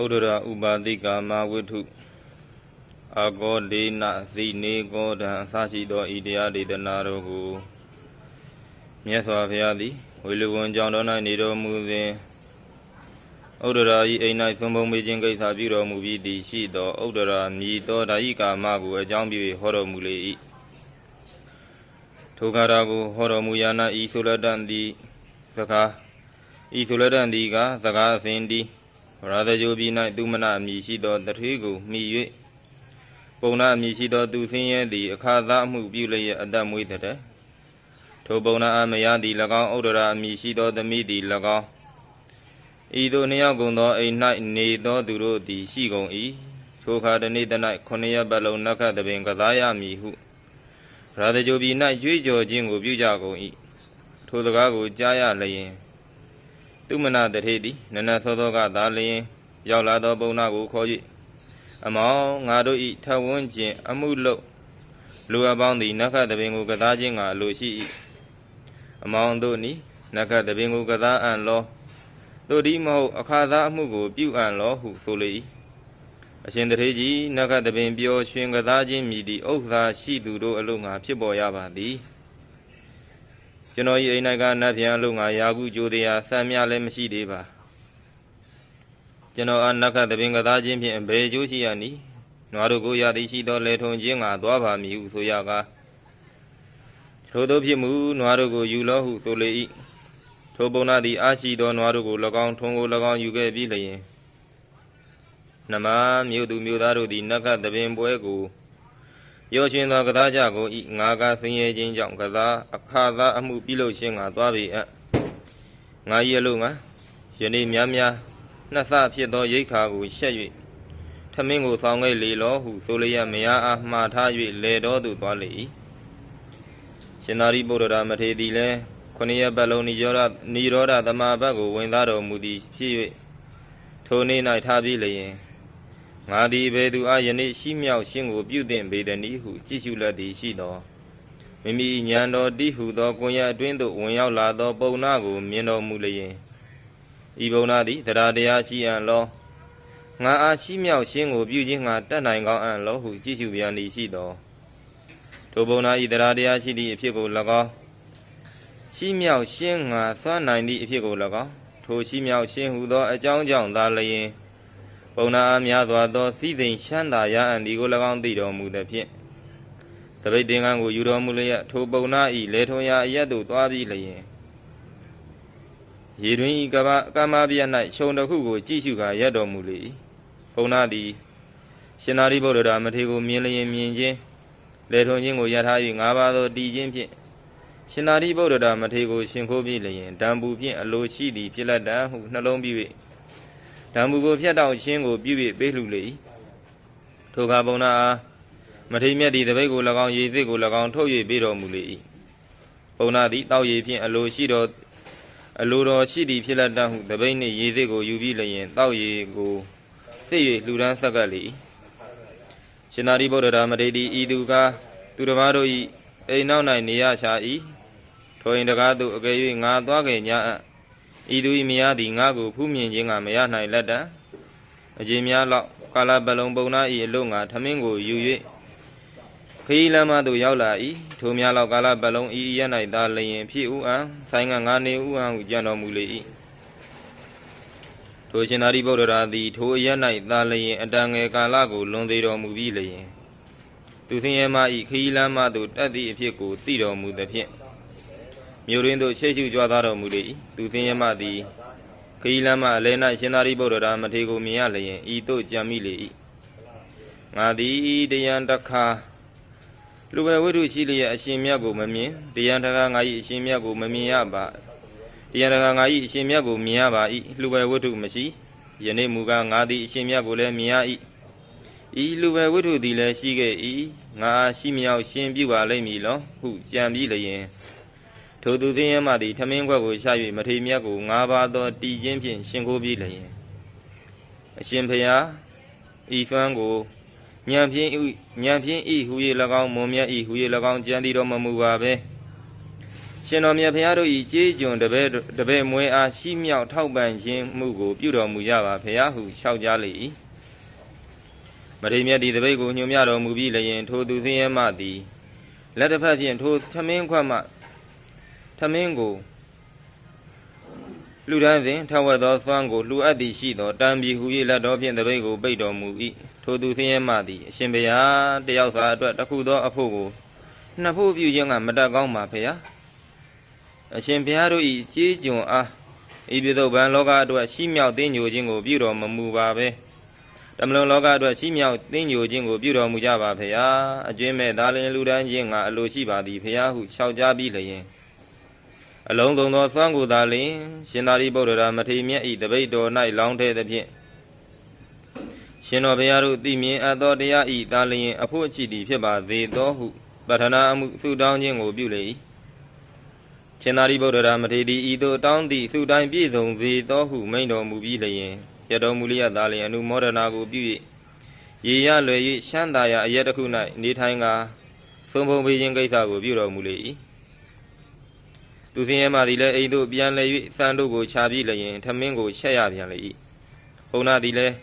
ဥဒရာဥပါတိကာမဝိထုအာကောဒေနဇိနေကောဒံအစရှိသောဤတရားဒေသနာတို့ကိုမြတ်စွာဘုရားသည်ဝေလူဝန်ကြောင့်တော်၌နေတော်မူစဉ်ဥဒရာဤအိမ်၌သုံးပုံမေခြင်းကိစ္စပြုတော်မူပြီးသည်ရှိသောဥဒရာမြည်သောဓာယိကာမကိုအကြောင်းပြု၍ဟောတော်မူလေ၏ထိုကာရာကိုဟောတော်မူရာ၌ဤဆိုလတန်သည်စကားဤဆိုလတန်သည်ကစကားအစဉ်သည် ရာဇဂိုပြည်၌သူမနာအမည်ရှိသောတထေးကိုမိ၍ပုံနာအမည်ရှိသောသူဆင်းရဲသည်အခါသာမှုပြုလျက်အသက်မွေးတဲ့ထိုပုံနာအမယသည်၎င်းဥဒရာအမည်ရှိသောသမီးသည်၎င်းဤသို့နှစ်ယောက်ကုန်သောအိမ်၌နေသောသူတို့သည်ရှိကုန်၏ထိုအခါတနေ့တ၌ခုနှစ်ရက်ပတ်လုံးနက္ခတ်တပင်ကစားရမည်ဟုရာဇဂိုပြည်၌ကြွေးကြော်ခြင်းကိုပြုကြကုန်၏ထိုစကားကိုကြားရလျင် သူမနာတထေသည်နနသောသောကသာလျင်ရောက်လာသောပုံနာကိုခေါ်၍အမောင်ငါတို့ဤထဝန်းကျင်အမှုလုပ်လူအပေါင်းသည်နက္ခတပင်ကိုကစားခြင်းကအလိုရှိ၏အမောင်တို့နီနက္ခတပင်ကိုကစားအံ့လောတို့ဒီမဟုတ်အခါသားအမှုကိုပြုအံ့လောဟုဆိုလေ၏အရှင်တထေကြီးနက္ခတပင်ပျော်ရွှင်ကစားခြင်းမြည်သည့်ဥစ္စာရှိသူတို့အလို့ငါဖြစ်ပေါ်ရပါသည် ကျွန်တော်ဤအိမ်၌ကနတ်ပြန်လို့ငါယာကုကြိုတရားဆံမြလည်းမရှိသေးပါကျွန်တော်အနက္ခသပင်ကသားချင်းဖြင့်ဘယ်ကျိုးရှိရနည်းနွားတို့ကိုရသည်ရှိသောလေထုံချင်းငါသွားပါမည်ဟုဆိုရကားထို့သောဖြစ်မူနွားတို့ကိုယူလောဟုဆိုလေ၏ထိုပုံနာသည်အာရှိသောနွားတို့ကို၎င်းထုံကို၎င်းယူခဲ့ပြီးလျင်နမမြို့သူမြို့သားတို့သည်နက္ခသပင်ပွဲကို ရောရှင်သောကစားကြကိုဤငါကဆင်းရဲခြင်းကြောင့်ကစားအခါသာအမှုပြုလုပ်ခြင်းကသွားပေအပ်ငါ၏အလို့ငါယနေ့များများနှစ်ဆဖြစ်သောရိတ်ခါကိုရှက်၍ထမင်းကိုဆောင်ခဲ့လေလောဟုဆိုလျက်မယားအားမှားထား၍လေတော်သို့သွားလေ၏ရှင်သာရိပုတ္တရာမထေရသည်လည်းခொနည်းရက်ပတ်လုံးနိရောဓနိရောဓသမာဘတ်ကိုဝင်သားတော်မူသည်ဖြစ်၍ထိုနေ့၌ထားပြီးလျင် ငါသည်ဘယ်သူအားယနေ့ရှိမြောက်ရှင်းကိုပြုသင့်ပေသည်နည်းဟုကြည့်ရှုလက်သည်ရှိသောမိမိဉာဏ်တော်တိဟုသောကိုယ်ရအတွင်းသို့ဝင်ရောက်လာသော ပုံနာကိုမြင်တော်မူလျင်ဤပုံနာသည်တရားတရားရှိအံ့လောငါအားရှိမြောက်ရှင်းကိုပြုခြင်းငါတတ်နိုင်ကောင်းအံ့လောဟုကြည့်ရှုပြန်သည်ရှိသောထိုပုံနာဤတရားတရားရှိသည့်အဖြစ်ကို၎င်းရှိမြောက်ရှင်းငါသွမ်းနိုင်သည့်အဖြစ်ကို၎င်းထိုရှိမြောက်ရှင်းဟုသောအကြောင်းကြောင့်သာလျင် ပုံနာအားများစွာသောသီးသိမ်ရှမ်းသာရအံ့ဒီကို၎င်းသိတော်မူသည်ဖြင့်တပိတ်တင်ကန်းကိုယူတော်မူလျက်ထိုပုံနာဤလေထုံရာအရက်သို့သွားပြီးလျင်ရေတွင်ဤကမ္ဘာကမ္မပြ၌ခြုံတစ်ခုကိုကြည့်ရှုကာရက်တော်မူလေ၏ပုံနာသည်ရှင်သာရိပုတ္တရာမထေရကိုမြင်လျင်မြင်ခြင်းလေထုံခြင်းကိုရထား၍ငါးပါးသောတည်ခြင်းဖြင့်ရှင်သာရိပုတ္တရာမထေရကိုရှင်ခိုးပြီးလျင်ဓမ္ပူဖြင့်အလိုရှိသည်ဖြစ်လက်တံဟုနှလုံးပြီး၍ ဓမ္မူကိုဖြတ်တောက်ခြင်းကိုပြု၍ပေးလှူလေ၏ထိုကပုံနာအားမထိမြတ်သည့်တပိတ်ကို၎င်းရေသစ်ကို၎င်းထုတ်၍ပေးတော်မူလေ၏ပုံနာသည်တောက်ရည်ဖြင့်အလိုရှိတော်အလိုတော်ရှိသည်ဖြစ်လက်တတ်ဟုတပိတ်နှင့်ရေသစ်ကိုယူပြီးလျင်တောက်ရည်ကိုစစ်၍လှူဒန်းဆက်ကပ်လေ၏ရှင်သာရိပုတ္တရာမထေရသည်ဤသူကားသူတစ်ပါးတို့၏အိမ်နောက်၌နေရရှာ၏ထိုအိမ်တကားသို့အကယ်၍ငါသွားခဲ့ညာအံ့ ဤသူဤမယားသည်ငါကိုဖူးမြင်ခြင်းကမရနိုင်လက်တံအခြင်းများလောက်ကာလပတ်လုံးပုံနာဤအလို့ငါထမင်းကိုယူ၍ခရီးလမ်းမသို့ရောက်လာ၏ထိုများလောက်ကာလပတ်လုံးဤဤရ၌သာလျင်ဖြစ်ဥအံဆိုင်ကငါနေဥအံဟုကြံတော်မူလေ၏ထိုရှင်သာရိပုတ္တရာသည်ထိုအရ၌သာလျင်အတန်ငယ်ကာလကိုလွန်သေးတော်မူပြီးလျင်သူဆင်းရဲမဤခရီးလမ်းမသို့တက်သည့်အဖြစ်ကိုသိတော်မူသဖြင့် မြို့ရင်းသို့ရှေ့ရှုကြွားသားတော်မူလေ၏သူသိင်းရမသည်ခရီးလမ်းမှအလဲ၌ရှင်သာရိပုတ္တရာမထေရကိုမြင်ရလျင်ဤသို့ကြံမိလေ၏ငါသည်တယံတခါလူပဲဝိထုရှိလျက်အရှင်မြတ်ကိုမမြင်တယံတခါငါ၏အရှင်မြတ်ကိုမမြင်ရပါတယံတခါငါ၏အရှင်မြတ်ကိုမြင်ရပါ၏လူပဲဝိထုမရှိယနေ့မူကားငါသည်အရှင်မြတ်ကိုလည်းမြင်ရ၏ဤလူပဲဝိထုသည်လည်းရှိခဲ့၏ငါရှိမြောက်ရှင်ပြုပါလိမ့်မည်လောဟုကြံပြီးလျင် ထိုသူသိရင်မှသည်ထမင်းခွက်ကိုရှာ၍မထေမြတ်ကိုငါးပါးသောတည်ခြင်းဖြင့်ရှင်ခိုးပြီးလျင်အရှင်ဖျားဤသွမ်းကိုညံဖြင့်ညံဖြင့်ဤဟူ၍၎င်းမွန်မြတ်ဤဟူ၍၎င်းကြံသည်တော်မမူပါပဲရှင်တော်မြတ်ဖရာတို့ဤကြေးကျွန်တပည့်တပည့်မွေအားရှိမြောက်ထောက်ပံ့ခြင်းမှုကိုပြုတော်မူကြပါဖရာဟုလျှောက်ကြားလေ၏မရိမြတ်ဒီတပည့်ကိုညွှန်ပြတော်မူပြီးလျင်ထိုသူစင်းရဲမှသည်လက်တစ်ဖက်ဖြင့်ထိုသမင်းခွက်မှ သမင်းကိုလူဒန်းစဉ်ထဝက်သောသွမ်းကိုလှူအပ်သည်ရှိသောတံပီဟူ၍လက်တော်ဖြင့်တပည့်ကိုပိတ်တော်မူ၏ထိုသူစင်းရဲမှသည်အရှင်ဘုရားတယောက်စာအတွက်တစ်ခုသောအဖို့ကိုနှစ်ဖို့ပြုခြင်းကမတတ်ကောင်းပါဖရာအရှင်ဘုရားတို့ဤကြေးကျွန်အားဤပြည်သို့ဗံလောကအတွက်ရှိမြောက်သိညိုခြင်းကိုပြုတော်မမူပါပဲတမလွန်လောကအတွက်ရှိမြောက်သိညိုခြင်းကိုပြုတော်မူကြပါဖေဟာအကျွင်းမဲ့ဒါလင်လူတန်းခြင်းကအလိုရှိပါသည်ဖေဟာဟုလျှောက်ကြားပြီးလျင် အလုံးစုံသောသွမ်းကိုသာလင်ရှင်သာရိပုတ္တရာမထေရမြတ်ဤတပိတ်တော်၌လောင်းထဲသဖြင့်ရှင်တော်ဘုရားတို့သိမြင်အပ်သောတရားဤသာလျင်အဖို့အချီသည်ဖြစ်ပါသေးသောဟုပထနာအမှုဆုတောင်းခြင်းကိုပြုလေ၏ရှင်သာရိပုတ္တရာမထေရသည်ဤသို့တောင်းသည့်ဆုတိုင်းပြည့်စုံစေသောဟုမိန့်တော်မူပြီးလျင်ရတော်မူလျက်သာလျင်အနုမောဒနာကိုပြု၍ရေရလွယ်၍ရှမ်းသာရာအရက်တစ်ခု၌နေထိုင်ကာသုံးပုံပေးခြင်းကိစ္စကိုပြုတော်မူလေ၏ သူစင်းရဲမှသည်လည်းအိမ်သို့ပြန်လဲ၍စံတို့ကိုခြာပြီးလျင်ထမင်းကိုချက်ရပြန်လေ၏ဘုံနာသည်လည်း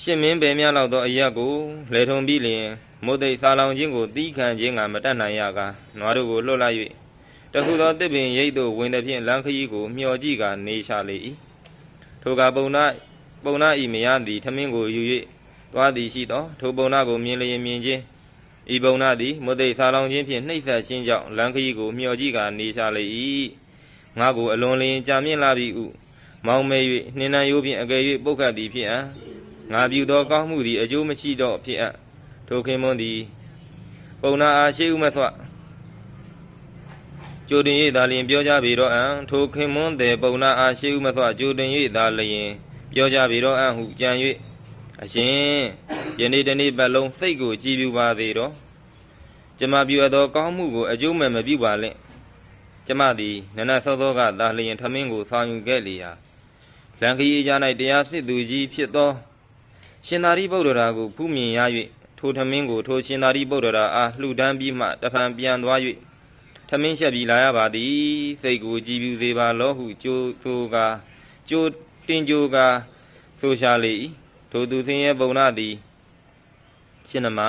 ရှင်မင်းပင်များလောက်သောအရက်ကိုလဲထုံပြီးလျင်မုတ်သိစာလောင်ခြင်းကိုတီးခံခြင်းကမတတ်နိုင်ရကာနွားတို့ကိုလွတ်လိုက်၍တခုသောတစ်ပင်ရိတ်သို့ဝင်သည်ဖြင့်လမ်းခရီးကိုမျှော်ကြည့်ကာနေရှာလေ၏ထိုကပုံနာပုံနာဤမရသည်ထမင်းကိုယူ၍သွားသည်ရှိသောထိုပုံနာကိုမြင်လျင်မြင်ခြင်း ဤပုံနာသည်မုတ်သိစာလောင်ခြင်းဖြင့်နှိပ်စက်ခြင်းကြောင့်လမ်းခရီးကိုမျှော်ကြည့်ကာနေရှာလေ၏ငါကိုအလွန်လျင်ကြာမြင့်လာပြီဟုမောင်းမဲ၍နှင်းနှံရိုးဖြင့်အကယ်၍ပုတ်ခတ်သည်ဖြစ်အံငါပြုသောကောင်းမှုသည်အကျိုးမရှိတော့ဖြစ်အံထိုခင်မွန်းသည်ပုံနာအားရှိဥမသွကြိုတင်၍သာလျင်ပြောကြပေတော့အံထိုခင်မွန်းတဲ့ပုံနာအားရှိဥမသွကြိုတင်၍သာလျင်ပြောကြပေတော့အံဟုကြံ၍ အရှင်ယနေ့တနေ့ပတ်လုံးစိတ်ကိုကြည်ပြူပါသေးတော့ကျမပြုအပ်သောကောင်းမှုကိုအကျိုးမဲ့မပြုပါနဲ့ကျမသည်နနတ်သောသောကသာလျင်ထမင်းကိုဆောင်ယူခဲ့လေရာလံခရီးကြား၌တရားစစ်သူကြီးဖြစ်သော ရှင်သာရိပုတ္တရာကိုဖူးမြင်ရ၍ထိုထမင်းကိုထိုရှင်သာရိပုတ္တရာအားလှူဒန်းပြီးမှတဖန်ပြန်သွား၍ထမင်းရှက်ပြီးလာရပါသည်စိတ်ကိုကြည်ပြူစေပါလောဟုကြိုးထိုးကာကြိုးတင်ကြိုးကာဆိုရှာလေ၏ ထိုသူဆင်းရဲပုံနာသည်ရှင်နမ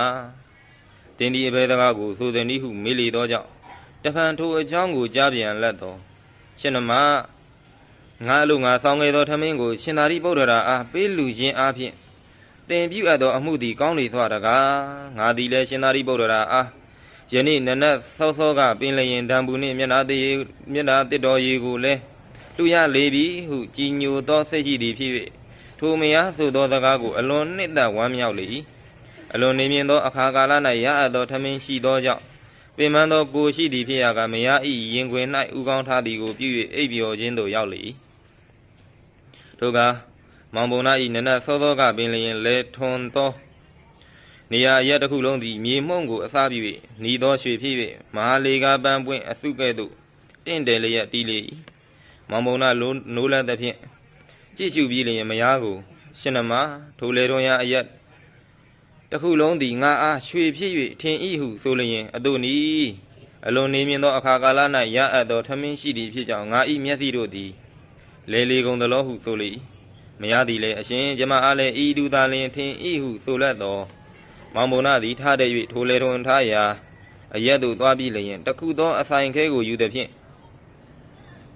တင်းဒီအဘဲတကားကိုဆိုသည်နည်းဟုမေးလေသောကြောင့်တဖန်ထိုအကြောင်းကိုကြားပြန်လက်တော်ရှင်နမငါအလိုငါဆောင်ခဲ့သောထမင်းကိုရှင်သာရိပုတ္တရာအားပေးလူခြင်းအားဖြင့်တင်ပြုအပ်သောအမှုသည်ကောင်းလေသောတကားငါသည်လည်းရှင်သာရိပုတ္တရာအားယနေ့နနက်စောစောကပင်လျင်တံပူနှင့်မျက်နာတည်းမျက်နာတစ်တော်ရီကိုလည်းလူရလေပြီဟုကြည်ညိုသောစိတ်ရှိသည်ဖြစ်၍ ထိုမယားဆိုသောစကားကိုအလွန်နှစ်သက်ဝမ်းမြောက်လေ၏အလွန်နေမြင်သောအခါကာလ၌ရအပ်သောထမင်းရှိသောကြောင့်ပင်မသောကိုရှိသည်ဖြစ်ရာကမယားဤရင်ခွင်၌ဥကောင်းထားသည်ကိုပြု၍အိပ်ပျော်ခြင်းသို့ရောက်လေ၏ထိုကမောင်ပုံနာဤနနတ်စောသောကပင်လျင်လဲထွန်သောနေရာရက်တစ်ခုလုံးသည်မြေမှုန့်ကိုအစားပြု၍နီသောရွှေဖြစ်၍မဟာလေကာပန်းပွင့်အစုကဲ့သို့တင့်တယ်လျက်တီးလေ၏မောင်ပုံနာနိုးလန်းသဖြင့် ကြည့်ရှုပြီးလျင်မယားကို ရှင်နမထိုလေတော်ရအရက်တခုလုံးသည်ငါအားရွှေဖြစ်၍ထင်ဤဟုဆိုလျင်အတုနီအလွန်နေမြင်သောအခါကာလ၌ရအပ်သောထမင်းရှိသည်ဖြစ်ကြောင်းငါဤမျက်စိတို့သည်လေလေကုန်သလောဟုဆိုလေ၏မရသည်လည်းအရှင်ကျမအားလည်းဤဒူသာလင်ထင်ဤဟုဆိုလက်တော်မောင်မုံနာသည်ထားတဲ့၍ထိုလေထွန်ထားရာအရက်သို့သွားပြီးလျင်တခုသောအဆိုင်ခဲကိုယူသည်ဖြင့်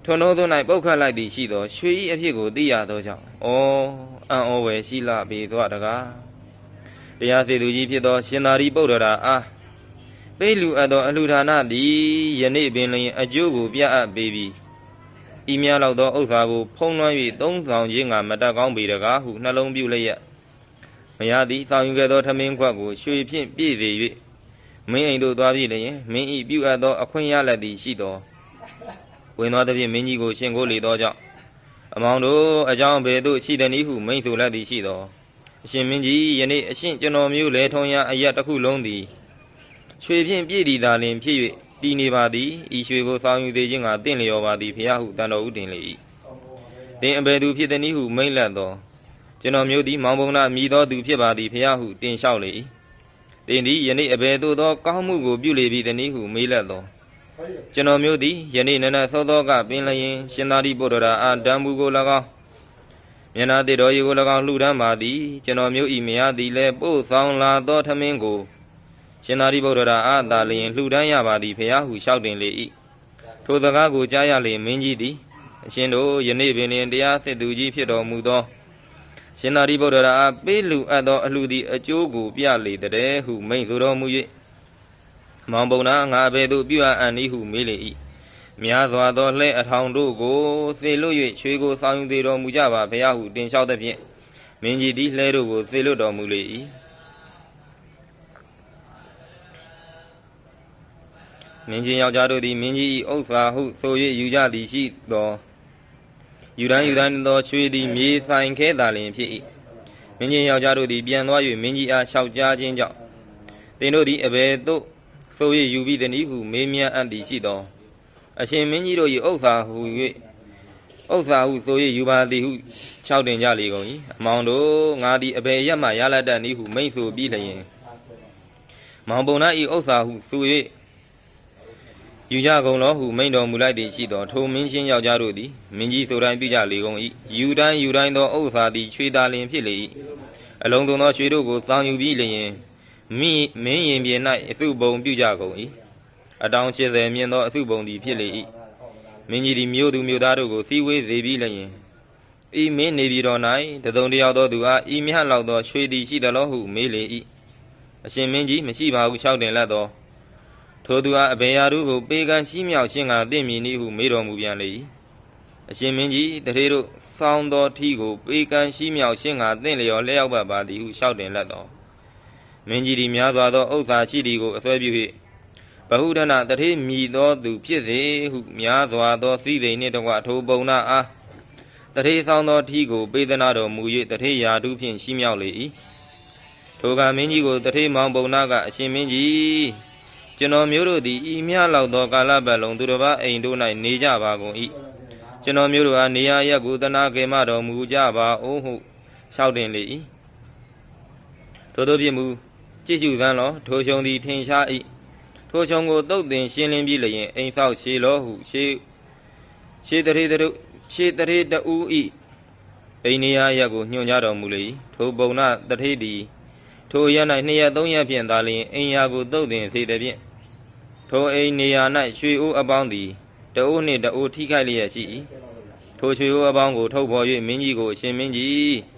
ထွန်းသောသို့၌ပုတ်ခတ်လိုက်သည်ရှိသောရွှေဤအဖြစ်ကိုသိရသောကြောင့်ဩအံ့ဩဝယ်ရှိလာပေသောတကားတရားစေသူကြီးဖြစ်သော ရှင်သာရိပုတ္တရာအားပိလူအပ်သောအလှူဒါနသည်ယနေ့ပင်လျင်အကျိုးကိုပြအပ်ပေပြီဤများလောက်သောဥစ္စာကိုဖုံးလွှမ်း၍သုံးဆောင်ခြင်းကမတတ်ကောင်းပေတကားဟုနှလုံးပြုလျက်မရသည်ဆောင်ယူခဲ့သောထမင်းခွက်ကိုရွှေဖြင့်ပြည့်စေ၍မင်းအိမ်သို့သွားပြီးလျင်မင်းဤပြုအပ်သောအခွင့်ရလက်သည်ရှိသော ဝင်သွားသည်ဖြင့်မင်းကြီးကိုရှင်ကိုလေသောကြောင့်အမောင်တို့အကြောင်းဘယ်သို့ရှိသည်နည်းဟုမိန့်ဆိုလက်သည်ရှိသောအရှင်မင်းကြီးယနေ့အရှင်ကျွန်တော်မျိုးလဲထုံရအရက်တစ်ခုလုံးသည်ရွှေဖြင့်ပြည့်သည်သာလင်ဖြစ်၍တည်နေပါသည်ဤရွှေကိုဆောင်ယူသေးခြင်းကတင့်လျော်ပါသည်ဖျားဟုတန်တော်ဥတင်လေ၏တင်အဘယ်သူဖြစ်သည်နည်းဟုမိန့်လက်သောကျွန်တော်မျိုးသည်မောင်ပုံနာမြည်သောသူဖြစ်ပါသည်ဖျားဟုတင်လျှောက်လေ၏တင်သည်ယနေ့အဘယ်သို့သောကောင်းမှုကိုပြုလေပြီသည်နည်းဟုမေးလက်သော ကျွန်တော်မျိုးသည်ယနေ့နနက်သောသောကပင်လျင်ရှင်သာရိပုတ္တရာအာဓမ္မူကို၎င်းမျက်နာတိတော်ရေကို၎င်းလှူဒန်းပါသည်ကျွန်တော်မျိုးဤမရသည်လည်းပို့ဆောင်လာသောထမင်းကိုရှင်သာရိပုတ္တရာအာသာလျင်လှူဒန်းရပါသည်ဖျားဟုလျှောက်တင်လေ၏ထိုစကားကိုကြားရလေမင်းကြီးသည်အရှင်တို့ယနေ့ပင်လျင်တရားစစ်သူကြီးဖြစ်တော်မူသောရှင်သာရိပုတ္တရာအားပေးလူအပ်သောအလှူသည်အကျိုးကိုပြလေတဲ့ဟုမိန့်ဆိုတော်မူ၍ မောင်ပုံနာငါဘယ်သို့ပြုအပ်အံ့နည်းဟုမေးလေ၏များစွာသောလှဲ့အထောင်တို့ကိုသေလွတ်၍ချွေကိုဆောင်ယူသေးတော်မူကြပါဘုရားဟုတင်လျှောက်သည်ဖြင့်မင်းကြီးသည်လှဲတို့ကိုသေလွတ်တော်မူလေ၏မင်းကြီးယောက်ျားတို့သည်မင်းကြီး၏ဥစ္စာဟုဆို၍ယူကြသည်ရှိသောယူတိုင်းယူတိုင်းသောချွေသည်မြေဆိုင်ခဲသာလျင်ဖြစ်၏မင်းကြီးယောက်ျားတို့သည်ပြန်သွား၍မင်းကြီးအားလျှောက်ကြားခြင်းကြောင့်သင်တို့သည်အဘယ်သို့ ဆို၍ယူပြီးသည်ဟုမေးမြန်းအပ်သည်ရှိသောအရှင်မင်းကြီးတို့၏ဥစ္စာဟု၍ဥစ္စာဟုဆို၍ယူပါသည်ဟုလျှောက်တင်ကြလေကုန်၏အမောင်တို့ငါသည်အဘယ်ရက်မှရလာတတ်နည်းဟုမိန့်ဆိုပြီးလျင်မောင်ပုံနာ၏ဥစ္စာဟုဆို၍ယူကြကုန်လောဟုမိန့်တော်မူလိုက်သည်ရှိသောထိုမင်းရှင်းယောက်ျားတို့သည်မင်းကြီးဆိုတိုင်းပြုကြလေကုန်၏ယူတိုင်းယူတိုင်းသောဥစ္စာသည်ချွေတာလင်ဖြစ်လေ၏အလုံးစုံသောရွှေတို့ကိုစောင်းယူပြီးလျင် မိမင်းရင်ပြင်၌အစုပုံပြုကြကုန်၏အတောင်80မြင်သောအစုပုံသည်ဖြစ်လေ၏မင်းကြီးသည်မြို့သူမြို့သားတို့ကိုစီဝေးစေပြီးလျင်ဤမင်းနေပြည်တော်၌တစုံတစ်ယောက်သောသူအားဤမြတ်လောက်သောရွှေသည်ရှိသလောဟုမေးလေ၏အရှင်မင်းကြီးမရှိပါဟုလျှောက်တင်လက်သောထိုသူအားအဘေယာတို့ကိုပေကံရှိမြောက်ခြင်းကတင့်မည်နည်းဟုမေးတော်မူပြန်လေ၏အရှင်မင်းကြီးတထေတို့စောင်းသောထီကိုပေကံရှိမြောက်ခြင်းကတင့်လျော်လျှောက်ပါပါသည်ဟုလျှောက်တင်လက်တော် မင်းကြီးသည်များစွာသောဥစ္စာရှိသည်ကိုအစွဲပြု၍ဘဟုဒနာတထေမြည်သောသူဖြစ်စေဟုများစွာသောစီစိန်နှင့်တကွထိုပုံနာအားတထေဆောင်သောထီကိုပေဒနာတော်မူ၍တထေရာတုဖြင့်ရှိမြောက်လေ၏ထိုကမင်းကြီးကိုတထေမောင်ပုံနာကအရှင်မင်းကြီးကျွန်တော်မျိုးတို့သည်ဤမြလောက်သောကာလပတ်လုံးသူတစ်ပါးအိမ်တို့၌နေကြပါကုန်၏ကျွန်တော်မျိုးတို့အားနေရာရက်ကိုတနာကေမတော်မူကြပါအောင်ဟုလျှောက်တင်လေ၏ထို့သောဖြစ်မူ ကြည့်ရှုသမ်းလောထိုရှုံသည်ထင်ရှား၏ထိုရှုံကိုတုတ်တင်ရှင်းလင်းပြီးလျင်အိမ်ဆောက်ရှေလောဟုရှေရှေတရေတုရှေတရေတူ၏အိမ်နေရာရက်ကိုညွှန်ကြားတော်မူလေ၏ထိုပုံနာတထေသည်ထိုရ၌နှစ်ရက်သုံးရက်ဖြင့်သာလျှင်အိမ်ယာကိုတုတ်တင်စေသည်ဖြင့်ထိုအိမ်နေရာ၌ရွှေအိုးအပေါင်းသည်တအိုးနှင့်တအိုးထိခိုက်လျက်ရှိ၏ထိုရွှေအိုးအပေါင်းကိုထုတ်ဖော်၍မင်းကြီးကိုအရှင်မင်းကြီး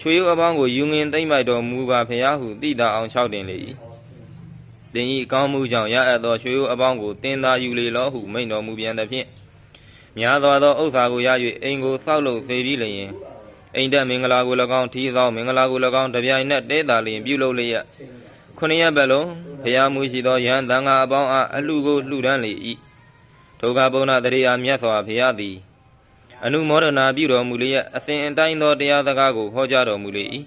ရွှေအိုးအပေါင်းကိုယူငင်သိမ့်ပိုက်တော်မူပါဖျားဟုတိတာအောင်လျှောက်တင်လေ၏တင်ဤအကောင်းမှုကြောင့်ရအပ်သောရွှေအိုးအပေါင်းကိုတင်သာယူလေလောဟုမိန့်တော်မူပြန်သည်ဖြင့်များစွာသောဥစ္စာကိုရ၍အိမ်ကိုစောက်လုပ်စေပြီးလျင်အိန္ဒမင်္ဂလာကို၎င်းထီးဆောင်မင်္ဂလာကို၎င်းတပြိုင်နက်တဲတာလျင်ပြုလုပ်လျက်ခုနှစ်ရက်ပတ်လုံးဘုရားမူရှိသောယဟန်တန်ဃာအပေါင်းအားအလှကိုလှူဒန်းလေ၏ထိုကပုံနာတရိယာမြတ်စွာဘုရားသည် အနုမောဒနာပြုတော်မူလျက်အစဉ်အတိုင်းသောတရားစကားကိုဟောကြားတော်မူလေ၏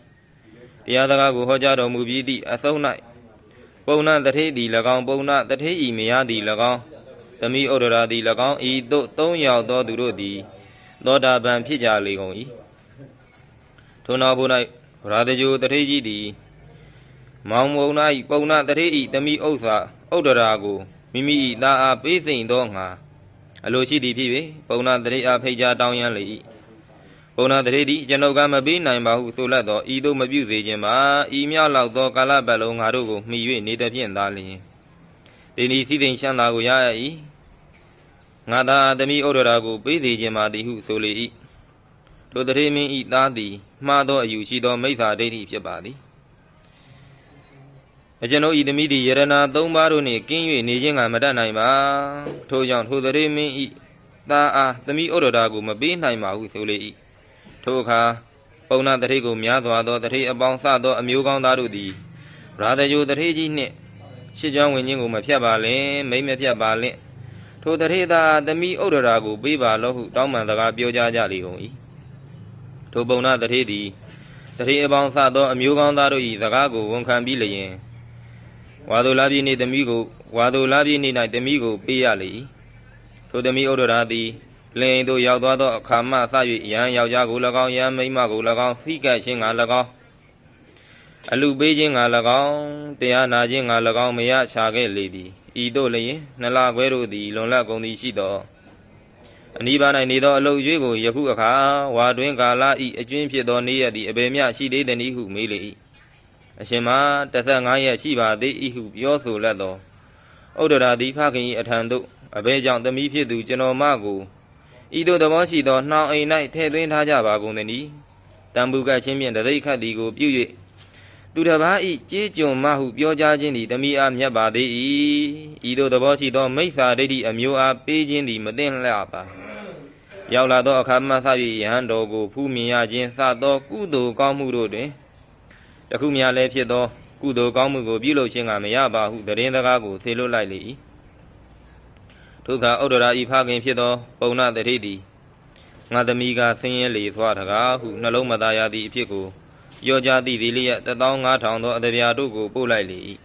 တရားစကားကိုဟောကြားတော်မူပြီးသည့်အဆုံး၌ပုံနာတထေသည်၎င်းပုံနာတထေဤမယားသည်၎င်းသမီးဥဒရာသည်၎င်းဤသို့သုံးယောက်သောသူတို့သည်သောတာပန်ဖြစ်ကြလေကုန်၏ထိုနောက်ဘု၌ရာဇဂျိုတထေကြီးသည်မောင်မုံ၌ပုံနာတထေဤသမီးဥစ္စာဥဒရာကိုမိမိ၏သားအားပေးစိန်သောငါ အလိုရှိသည်ဖြစ်၍ပုံနာတထေအားဖိတ်ကြားတောင်းရန်လေ၏ပုံနာတထေသည်ကျွန်ုပ်ကမပေးနိုင်ပါဟုဆိုလက်သောဤသို့မပြုစေခြင်းမှာဤမြောက်လောက်သောကာလပတ်လုံးငါတို့ကိုမှီ၍နေသည်ဖြင့်သာလျှင်တင်းဤစည်းစိမ်ချမ်းသာကိုရရ၏ငါသာသမီးဥဒရာကိုပေးသေးခြင်းမှာသည်ဟုဆိုလေ၏ထိုတထေမင်းဤသားသည်မှားသောအယူရှိသောမိစ္ဆာဒိဋ္ဌိဖြစ်ပါသည် အကျွန်ုပ်ဤသမီးသည်ယရနာ၃ပါးတို့နှင့်ကင်း၍နေခြင်းကမတတ်နိုင်ပါထိုကြောင့်ထိုတရေမင်းဤသားအားသမီးဩရတာကိုမပေးနိုင်ပါဟုဆိုလေ၏ထိုအခါပုံနာတထိတ်ကိုများစွာသောတထိတ်အပေါင်းစသောအမျိုးကောင်းသားတို့သည်ရာဇယိုတထိတ်ကြီးနှင့်ရှစ်ကျွမ်းဝင်ခြင်းကိုမဖြတ်ပါလင်မိမ့်မဖြတ်ပါလင်ထိုတထိတ်သားသမီးဩရတာကိုပေးပါလောဟုတောင်းပန်စကားပြောကြားကြလေကုန်၏ထိုပုံနာတထိတ်သည်တထိတ်အပေါင်းစသောအမျိုးကောင်းသားတို့၏စကားကိုဝန်ခံပြီးလျင် ဝါဒိုလာပြည်နေသမီးကိုဝါဒိုလာပြည်နေ၌သမီးကိုပေးရလေ၏ထိုသမီးဩဒရာသည်လင်သို့ရောက်သွားသောအခါမှစ၍ရန်ယောက်ျားကို၎င်းရန်မိန်းမကို၎င်းဖိကတ်ခြင်းက၎င်းအလူပေးခြင်းက၎င်းတရားနာခြင်းက၎င်းမရရှာခဲ့လေပြီဤဤတို့လျင်နှစ်လခွဲတို့သည်လွန်လပ်ကုန်သည်ရှိသောအနိဗ္ဗာန်၌နေသောအလုတ်ရွေးကိုယခုအခါဝါတွင်ကာလဤအကျွင်းဖြစ်သောနေ့ရက်သည်အဘယ်မျှရှိသေးသည်နည်းဟုမေးလေ၏ အရှင်မ15ရက်ရှိပါသေး၏ဟုပြောဆိုလက်သောဥဒ္ဒရာသည်ဖခင်၏အထံသို့အဘယ်ကြောင့်သမီးဖြစ်သူကျွန်တော်မကိုဤသို့သဘောရှိသောနှောင်အိမ်၌ထည့်သွင်းထားကြပါကုန်သည်။တံပုကချင်းဖြင့်တသိခတ်သည်ကိုပြု၍သူတစ်ပါးဤကြေးကျွန်မဟုပြောကြားခြင်းသည်တမိအားမြတ်ပါသေး၏ဤသို့သဘောရှိသောမိစ္ဆာဒိဋ္ဌိအမျိုးအားပေးခြင်းသည်မသင့်လျပါရောက်လာသောအခါမှဆ၍ယဟန်တော်ကိုဖူးမြင်ရခြင်းစသောကုသိုလ်ကောင်းမှုတို့တွင် တခုများလည်းဖြစ်သော ကုသိုလ်ကောင်းမှုကိုပြုလုပ်ခြင်းကမရပါဟုတရင်စကားကိုဆေလွတ်လိုက်လေ၏ဒုက္ခဥဒ္ဒရာဤဖခင်ဖြစ်သော ပုံနာတတိသည်ငါသမီးကဆင်းရဲလေသွားတကားဟုနှလုံးမသားရသည့်အဖြစ်ကိုပြောကြသည့်ဒီလျက်15000သောအတပြာတို့ကိုပို့လိုက်လေ၏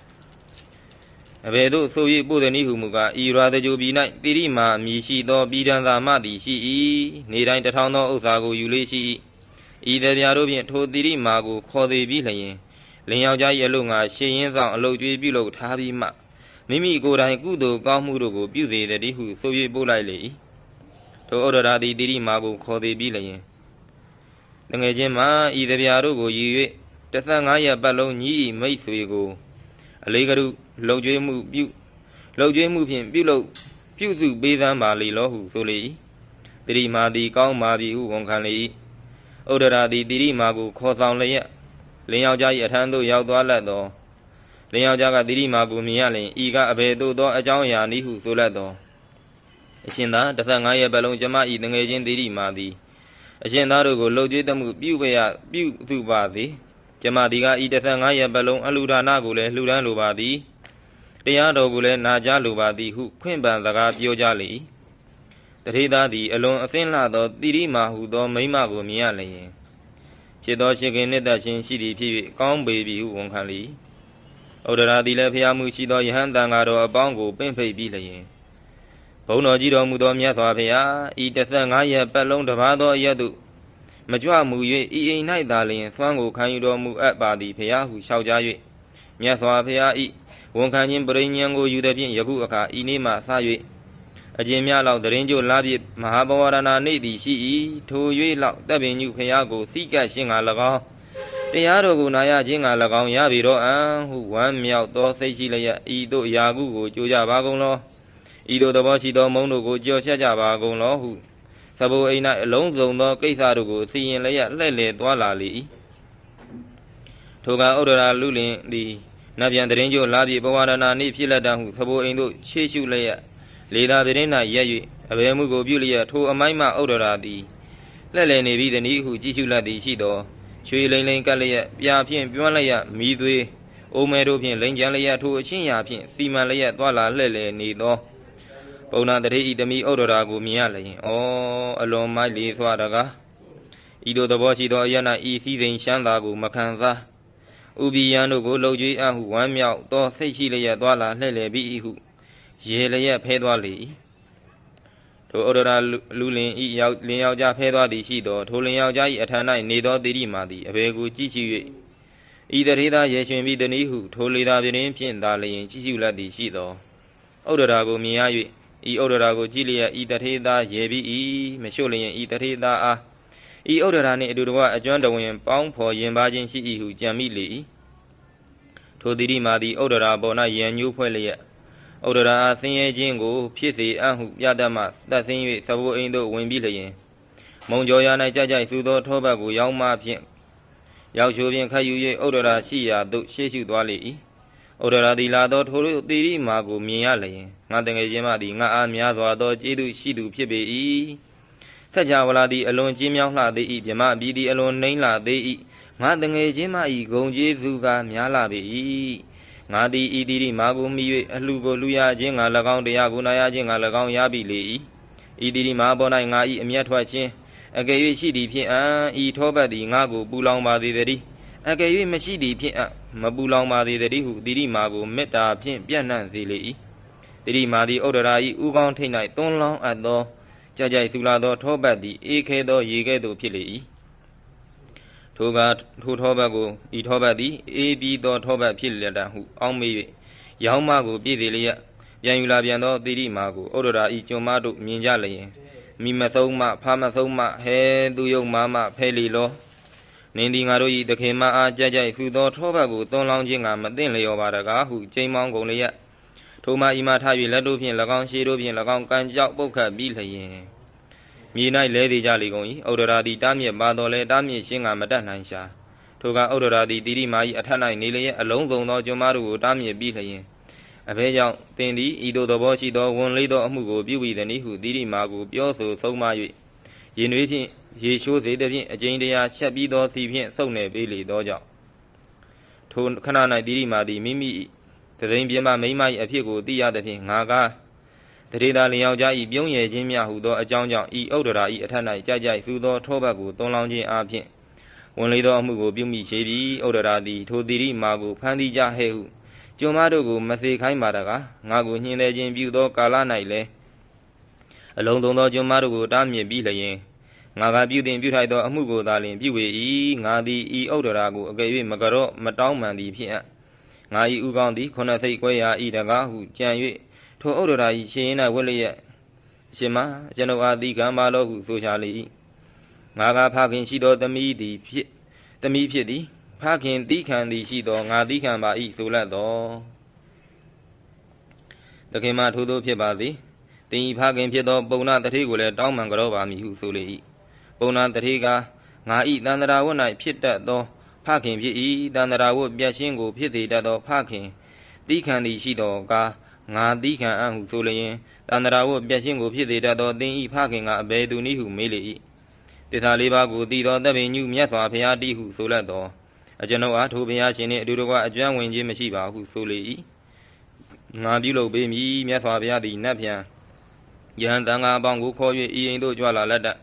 အဘယ်သို့ဆို၍ပို့သည်နည်းဟုမူကားဤရွာတကြိုပြည်၌တိရိမာမြည်ရှိသောပြည်တန်သာမသည်ရှိ၏နေတိုင်းတစ်ထောင်သောဥစ္စာကိုယူလေးရှိ၏ ဤတပြာတို့ဖြင့်ထိုတိရိမာကိုခေါ်သေးပြီးလျင်လင်ယောက်ျား၏အလို့ငါရှေရင်ဆောင်အလုတ်ကျွေးပြုလုပ်ထားပြီးမှမိမိကိုယ်တိုင်ကုသိုလ်ကောင်းမှုတို့ကိုပြုစေတည်းဟုဆို၍ပို့လိုက်လေ၏ထိုဩဒရာသည်တိရိမာကိုခေါ်သေးပြီးလျင်တငယ်ချင်းမှာဤတပြာတို့ကိုရည်၍15ရက်ပတ်လုံးညီဤမိတ်ဆွေကိုအလေးကရုလှုပ်ကြွေးမှုပြုလှုပ်ကြွေးမှုဖြင့်ပြုလုပ်ပြုစုပေးသမ်းပါလေလောဟုဆိုလေ၏တိရိမာသည်ကောင်းပါပြီဟုဝန်ခံလေ၏ ဩဒရာသည်တိရိမာကိုခေါ်ဆောင်လျက်လင်ယောက်ျား၏အထံသို့ရောက်သွားလတ်သောလင်ယောက်ျားကတိရိမာကိုမြင်ရလျင်ဤကအဘယ်သို့သောအကြောင်းအရာနည်းဟုဆိုလတ်သောအရှင်သာ15ရက်ပတ်လုံးကျမဤတငယ်ချင်းတိရိမာသည်အရှင်သားတို့ကိုလှုပ်ကြွေးသမှုပြုပရပြုသူပါသည်ကျမဒီကဤ15ရက်ပတ်လုံးအလူဒါနကိုလည်းလှူဒန်းလိုပါသည်တရားတော်ကိုလည်းနာကြားလိုပါသည်ဟုခွင့်ပန်စကားပြောကြလေ၏ တထေသားသည်အလွန်အသင်းလှသောတိရိမာဟုသောမိမကိုမြင်ရလျင်ဖြစ်သောရှင်ခင်နှစ်သက်ခြင်းရှိသည်ဖြစ်၍ကောင်းပေပြီဟုဝန်ခံလေ၏ဩဒရာသည်လည်းဖျားမှုရှိသောယဟန်တန်ဃာတော်အပေါင်းကိုပင့်ဖိတ်ပြီးလျင်ဘုံတော်ကြီးတော်မူသောမြတ်စွာဘုရားဤ15ရက်ပတ်လုံးတပါးသောရက်သို့မကြွမူ၍ဤအိမ်၌သာလျင်သွမ်းကိုခံယူတော်မူအပ်ပါသည်ဘုရားဟုလျှောက်ကြား၍မြတ်စွာဘုရားဤဝန်ခံခြင်းပရိညံကိုယူသည်ဖြင့်ယခုအခါဤနေ့မှစ၍ အကျဉ်များလောက်တရင်ကျိုလာပြည့်မဟာဘဝရဏနေ့သည်ရှိ၏ထို၍လောက်တပ်ပင်ညုဖရာကိုစိကပ်ရှင်းက၎င်းတရားတော်ကိုနာရခြင်းက၎င်းရပြီတော့အံဟုဝမ်းမြောက်သောစိတ်ရှိလျက်ဤသို့ယာကုကိုကြိုးကြပါကုန်လောဤသို့သဘောရှိသောမုံတို့ကိုကြော်ရှက်ကြပါကုန်လောဟုသဘိုအိမ်၌အလုံးစုံသောကိစ္စတို့ကိုစီရင်လျက်လှဲ့လေသွားလာလေ၏ထိုကဥဒရာလူလင်သည်နဗျံတရင်ကျိုလာပြီဘဝရဏနေ့ဖြစ်လက်တဟုသဘိုအိမ်သို့ခြေရှုလျက် လေသာပင်၌ရက်၍အဘယ်မှုကိုပြုလျက်ထိုအမိုင်းမှဥဒရာသည်လှဲ့လေနေပြီသည်ဟုကြည့်ရှုလက်သည်ရှိသောချွေလိမ့်လိမ့်ကပ်လျက်ပြာဖြင့်ကျွမ်းလျက်မိသွေးအိုမဲတို့ဖြင့်လိန်ကြံလျက်ထိုအချင်းရာဖြင့်စီမံလျက်သွာလာလှဲ့လေနေသောပုံနာတရေဤသမီးဩဒရာကိုမြင်ရလျင်ဩအလွန်မိုက်လေစွာတကားဤသို့သဘောရှိသောအရဏဤစည်းစိမ်ရှမ်းသာကိုမခံစားဥပိယံတို့ကိုလှုပ်ကြွေးအဟုဝမ်းမြောက်သောစိတ်ရှိလျက်သွာလာလှဲ့လေပြီဟု ရေလျက်ဖဲသွားလေ၏ထိုဩဒရာလူလင်ဤရောက်လင်ယောက်ျားဖဲသွားသည်ရှိသောထိုလင်ယောက်ျား၏အထံ၌နေသောတိရိမာသည်အဘေကိုကြည့်ရှိ၍ဤတထေသာရေရှင်ပြီးတနည်းဟုထိုလေသာပြင်းဖြင့်သာလျင်ကြည့်ရှုလက်သည်ရှိသောဩဒရာကိုမြင်ရ၍ဤဩဒရာကိုကြည်လျက်ဤတထေသားရေပြီးဤမလျှို့လျင်ဤတထေသားအားဤဩဒရာနှင့်အတူတကွအကျွမ်းတဝင်ပေါင်းဖော်ရင်ပါခြင်းရှိ၏ဟုကြံမိလေ၏ထိုတိရိမာသည်ဩဒရာပေါ်၌ရန်ညိုးဖွဲ့လျက် ဩဒရာအားဆင်းရဲခြင်းကို ဖြစ်စေအံ့ဟုပြတတ်မှတတ်ဆင်း၍သဘောအိမ်သို့ဝင်ပြီးလျင်မုံကြော်ရာ၌ကြကြိုက်စုသောထောဘက်ကိုရောက်မှဖြင့်ရောက်ချိုးဖြင့်ခတ်ယူ၍ဩဒရာရှိရာသို့ရှေ့ရှုသွားလေ၏ဩဒရာသည်လာသောထိုတိရိမာကိုမြင်ရလျင်ငါတငယ်ချင်းမသည်ငါအားများစွာသောကျေးဇူးရှိသူဖြစ်ပေ၏ဆက်ကြဝလာသည်အလွန်ကြီးမြောင်းလှသေး၏မြမပြည်သည်အလွန်နှိမ့်လှသေး၏ငါတငယ်ချင်းမ၏ဂုံကျေးဇူးကများလှပေ၏ ငါသည်ဤတိရိမာကိုမိ၍အလှကိုလူရခြင်းငါ၎င်းတရားကိုနာရခြင်းငါ၎င်းရပြီလေ၏ဤတိရိမာပေါ်၌ငါ၏အမျက်ထွက်ခြင်းအကယ်၍ရှိသည်ဖြင့်အံဤထောပတ်သည်ငါကိုပူလောင်ပါသေးသည်အကယ်၍မရှိသည်ဖြင့်မပူလောင်ပါသေးသည်ဟုတိရိမာကိုမေတ္တာဖြင့်ပြန့်နှံ့စေလေ၏တိရိမာသည်ဥဒရာ၏ဥကောင်းထိတ်၌သွန်းလောင်းအပ်သောကြကြိုက်ဆူလာသော ထောပတ်သည်အေးခဲသောရေကဲ့သို့ဖြစ်လေ၏ ထိုကထိုထောပတ်ကိုဤထောပတ်သည်အေးပြီးသောထောပတ်ဖြစ်လျက်တဟုအောင်းမေး၍ရောင်းမကိုပြည့်သေးလျက်ပြန်ယူလာပြန်သောတိရိမာကိုဩဒရာဤကျွန်မတို့မြင်ကြလျင်မိမဆုံးမဖာမဆုံးမဟဲသူယုံမမဖဲလီလောနင်းဒီငါတို့ဤတခင်မအားကြကြိုက်သူသောထောဘတ်ကိုသွန်လောင်းခြင်းကမသိလျော်ပါတကားဟုကျိန်မောင်းကုန်လျက်ထိုမှဤမှထား၍လက်တို့ဖြင့်၎င်းရှေးတို့ဖြင့်၎င်းကံကြောက်ပုတ်ခတ်ပြီးလျင် မြေ၌လဲသေးကြလေကုန်၏ဩဒရာသည်တားမြစ်ပါတော်လဲတားမြစ်ရှင်းကမတတ်နိုင်ရှာထိုကဩဒရာသည်တိရိမာ၏အထက်၌နေလျက်အလုံးစုံသောကျွန်မတို့ကိုတားမြစ်ပြီးလျင်အဘဲကြောင့်တင်သည်ဤသို့သဘောရှိသောဝန်လေးသောအမှုကိုပြုပြီးသည်နည်းဟုတိရိမာကိုပြောဆိုဆုံးမ၍ရင်နွေးဖြင့်ရေရှိုးစေသည်ဖြင့်အကျဉ်တရားချက်ပြီးသောစီဖြင့်စုပ်နေပေးလေသောကြောင့်ထိုခဏ၌တိရိမာသည်မိမိသသိင်ပြမမိမ့်မ၏အဖြစ်ကိုသိရသည်ဖြင့်ငါကား တရေသာလျင်ယောက်ျားဤပြုံးရည်ခြင်းများဟုသောအကြောင်းကြောင့်ဤဥဒ္ဒရာဤအထက်၌ကြိုက်ကြိုက်စူသောထောဘတ်ကိုသွန်လောင်းခြင်းအပြင်ဝန်လေးသောအမှုကိုပြုမိရှိပြီးဥဒ္ဒရာသည်ထိုတိရိမာကိုဖန်တီးကြဟဲ့ဟုကျွန်မတို့ကိုမစေခိုင်းပါတကားငါကိုညှင်းသေးခြင်းပြုသောကာလ၌လည်းအလုံးစုံသောကျွန်မတို့ကိုတားမြစ်ပြီးလျင်ငါကပြုတင်ပြုထိုက်သောအမှုကိုသာလျှင်ပြုဝေ၏ငါသည်ဤဥဒ္ဒရာကိုအကယ်၍မကြော့မတောင်းမှန်သည်ဖြစ်အပ်ငါ၏ဥကောင်းသည်ခုနှစ်စိတ်ခွဲရာဤတကားဟုကြံ၍ ထိုဥဒ္ဒရာ၏ရှင်၌ဝက်လျက်အရှင်မကျွန်ုပ်အားသီကံပါလောဟုဆိုချလေ၏ငါကဖခင်ရှိသောသမီးသည်ဖြစ်သမီးဖြစ်သည်ဖခင်သီးခံသည်ရှိသောငါသီးခံပါ၏ဆိုလတ်တော်တခင်မထိုးသောဖြစ်ပါသည်တင်ဤဖခင်ဖြစ်သောပုံနာတထေကိုလည်းတောင်းပန်ကြောပါမည်ဟုဆိုလေ၏ပုံနာတထေကငါဤတန္တရာဝတ်၌ဖြစ်တတ်သောဖခင်ဖြစ်၏တန္တရာဝတ်ပြည့်ရှင်းကိုဖြစ်စေတတ်သောဖခင်သီးခံသည်ရှိသောကား ငါသီးခံအံ့ဟုဆိုလျင်တန္တရာဝတ်ပြည့်ရှင်းကိုဖြစ်စေတတ်သောသင်ဤဖခင်ကအဘယ်သူနည်းဟုမေးလေ၏တေသာလေးပါးကိုတည်သောတပ်ပင်ညုမြတ်စွာဘုရားတည်းဟုဆိုလတ်တော်အကျွန်ုပ်အားထိုဘုရားရှင်နှင့်အတူတကွအကျွမ်းဝင်ခြင်းမရှိပါဟုဆိုလေ၏ငါပြုလုပ်ပေးမည်မြတ်စွာဘုရားသည်နတ်ဖြံယဟန်တန်ဃာအပေါင်းကိုခေါ်၍ဤအိမ်သို့ကြွလာလက်တတ်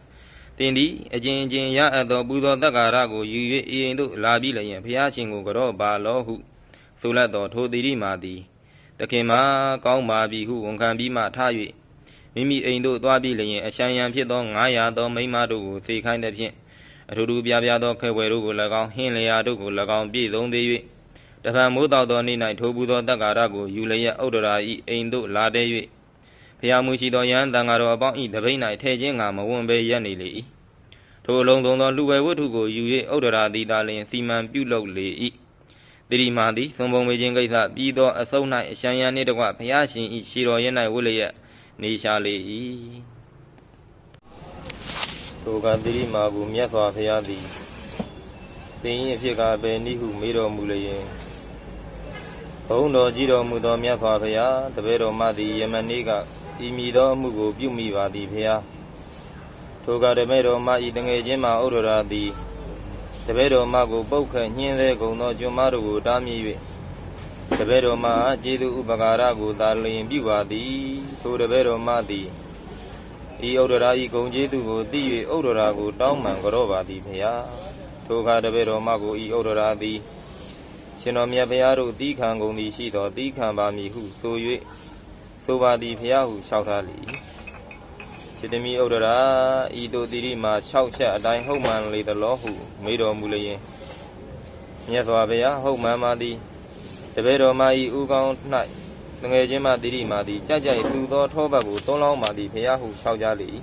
တင်သည်အကျဉ်းချင်းရအပ်သောပူဇော်တက္ကာရကိုယူ၍ဤအိမ်သို့လာပြီးလျင်ဘုရားရှင်ကိုကြော့ပါလောဟုဆိုလတ်တော်ထိုတိရိမာသည် တခင်မှာကောင်းပါပြီဟုဝန်ခံပြီးမှထား၍မိမိအိမ်သို့သွားပြီးလျင်အရှံရန်ဖြစ်သော900သောမိန်းမတို့ကိုစေခိုင်းသည်ဖြင့်အထူးထူးပြားပြားသောခဲဝဲတို့ကို၎င်းဟင်းလျာတို့ကို၎င်းပြည့်စုံသေး၍တဖန်မိုးတောက်သောနေ့၌ထိုးပူသောတက္ကာရကိုယူလျက်ဥဒ္ဒရာဤအိမ်သို့လာတဲ့၍ဖျားမှုရှိသောယဟန်တန်ဃာတော်အပေါင်းဤတပိတ်၌ထဲခြင်းငါမဝွန်ဘဲရက်နေလေ၏ထိုအလုံးစုံသောလူဝဲဝတ္ထုကိုယူ၍ဥဒ္ဒရာသည်သာလျှင်စီမံပြုလုပ်လေ၏ တိရိမာသည်သုံးပုံဝေခြင်းကိစ္စပြီးသောအစုံ၌အရှံရန်နှင့်တကွဘုရားရှင်ဤရှီတော်ရဲ၌ဝတ်လျက်နေရှာလေ၏ထိုကတိရိမာကိုမြတ်စွာဘုရားသည်သင်၏အဖြစ်ကဘယ်နည်းဟုမေးတော်မူလျင်ဘုံတော်ကြီးတော်မူသောမြတ်စွာဘုရားတပည့်တော်မသည်ယမနေ့ကဤမည်သောအမှုကိုပြုမိပါသည်ဘုရားထိုကတပည့်တော်မဤတငယ်ချင်းမှဥဒ္ဒရာသည် တပည့်တော်မကိုပုတ်ခတ်ညှင်းသေးကုန်သောကျွန်မတို့ကိုတားမြစ်၍တပည့်တော်မအားကျေးဇူးဥပကာရကိုသာလျင်ပြုပါသည်ထိုတပည့်တော်မသည်ဤဥဒ္ဒရာဤဂုံကျေးဇူးကိုသိ၍ဥဒ္ဒရာကိုတောင်းပန်ကြောပါသည်ဘုရားထိုအခါတပည့်တော်မကိုဤဥဒ္ဒရာသည်ရှင်တော်မြတ်ဘုရားတို့တီးခံကုန်သည်ရှိသောတီးခံပါမည်ဟုဆို၍ဆိုပါသည်ဘုရားဟုလျှောက်ထားလေ၏ စေတမီဥဒ္ဒရာဤတို့တိရိမှာ6ချက်အတိုင်းဟုတ်မှန်လေသလောဟုမေးတော်မူလျင်မြတ်စွာဘုရားဟုတ်မှန်ပါသည်တပည့်တော်မဤဥကောင်း၌တငယ်ချင်းမတိရိမာသည်ကြကြိုက်သူသောထောဘတ်ကိုသုံးလောင်းပါသည်ဘုရားဟုလျှောက်ကြလေ၏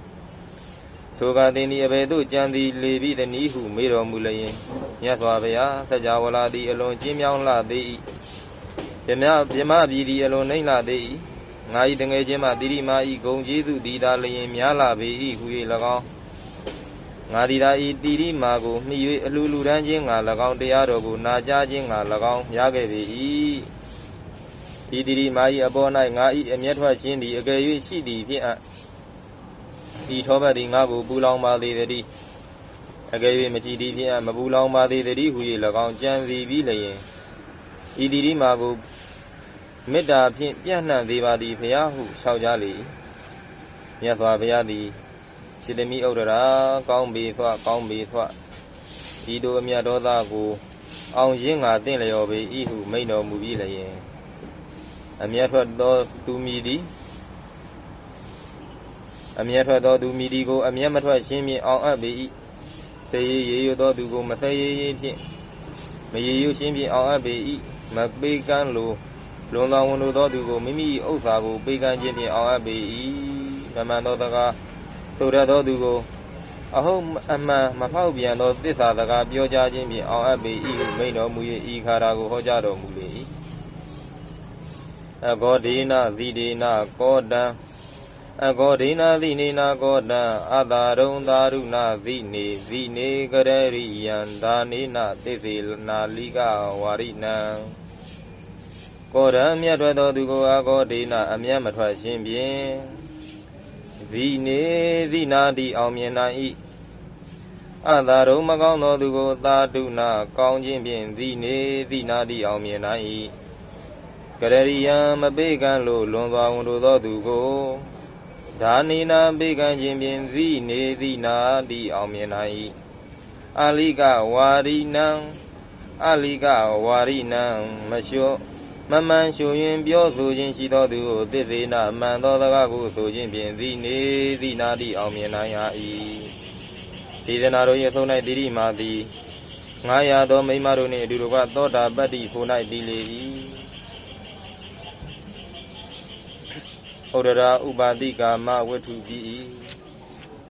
ထိုကသင်သည်အဘယ်သို့ကြံသည်လေပြီတနည်းဟုမေးတော်မူလျင်မြတ်စွာဘုရားသကြဝဠာသည်အလွန်ကျင်းမြောင်းလှသေး၏မြမမြမပြည်သည်အလွန်နှိမ့်လှသေး၏ ငါ၏တငယ်ချင်းမတိရိမာဤဂုံကျေးဇူးသည်သာလျင်များလာပေ၏ဟု၍၎င်းငါဒီသာဤတိရိမာကိုမှီ၍အလှလူတန်းခြင်းငါ၎င်းတရားတော်ကိုနာကြားခြင်းငါ၎င်းရခဲ့ပေ၏ဤတိရိမာ၏အပေါ်၌ငါ၏အမျက်ထွက်ခြင်းသည်အကယ်၍ရှိသည်ဖြင့်ဤထောပတ်သည်ငါကိုပူလောင်ပါသေးသည်အကယ်၍မကြည်သည်ဖြင့်မပူလောင်ပါသေးသည်ဟု၍၎င်းကြံစီပြီးလျင်ဤတိရိမာကို မေတ္တာဖြင့်ပြန့်နှံ့သေးပါသည်ဖရာဟုလျှောက်ကြလေမြတ်စွာဘုရားသည်စေတမိဥဒ္ဒရာကောင်းပေသွကောင်းပေသွဤတို့အမြတ်တော်သားကိုအောင်ရင်းငါတင့်လျော်ပေဤဟုမိန်တော်မူပြီးလျင်အမြတ်ထွက်သောသူမည်သည်အမျက်ထွက်သောသူမိဒီကိုအမျက်မထွက်ရှင်းဖြင့်အောင်အပ်ပေ၏စေရရေရသောသူကိုမဆဲရရေဖြင့်မရေရရှင်းဖြင့်အောင်အပ်ပေ၏မပေးကမ်းလို လွန်သောဝန်တို့သောသူကိုမိမိဥစ္စာကိုပေးကမ်းခြင်းဖြင့်အောင်အပ်ပေ၏မမှန်သောစကားဆိုရသောသူကိုအဟုတ်အမှန်မဖောက်ပြန်သောသစ္စာစကားပြောကြားခြင်းဖြင့်အောင်အပ်ပေ၏ဟုမိန့်တော်မူ၍ဤခါရာကိုဟောကြားတော်မူလေ၏အဂောဒေနသီဒေနကောတံအဂောဒေနသီနေနာကောတံအတာရုံသာရုဏသီနေသီနေကရရိယံဒါနေနသစ္စေနာလိကဝါရိနံ ကိုယ်ရအမျက်ထွက်သောသူကိုအာကောဒေနအမျက်မထွက်ခြင်းဖြင့်ဇီနေဇိနာတိအောင်မြင်နိုင်၏အသာရုံမကောင်းသောသူကိုသာတုနာကောင်းခြင်းဖြင့်ဇီနေဇိနာတိအောင်မြင်နိုင်၏ကရရိယံမပေကံလို့လွန်စွာဝန်တို့သောသူကိုဒါနေနာပေကံခြင်းဖြင့်ဇီနေဇိနာတိအောင်မြင်နိုင်၏အာလိကဝါရိနံအာလိကဝါရိနံမလျှော့ မမှန်ရှုရင်ပြောဆိုခြင်းရှိသောသူကိုသစ္စေနာမှန်သောစကားကိုဆိုခြင်းဖြင့်သီနေသီနာတိအောင်မြင်နိုင်ရ၏ဒေသနာတို့၏အဆုံး၌တိရိမာသည်ငါရသောမိမ္မတို့နှင့်အတူတကွသောတာပတ္တိဖို့၌တည်လေ၏ဩဒရာဥပါတိကာမဝတ္ထုပြီ၏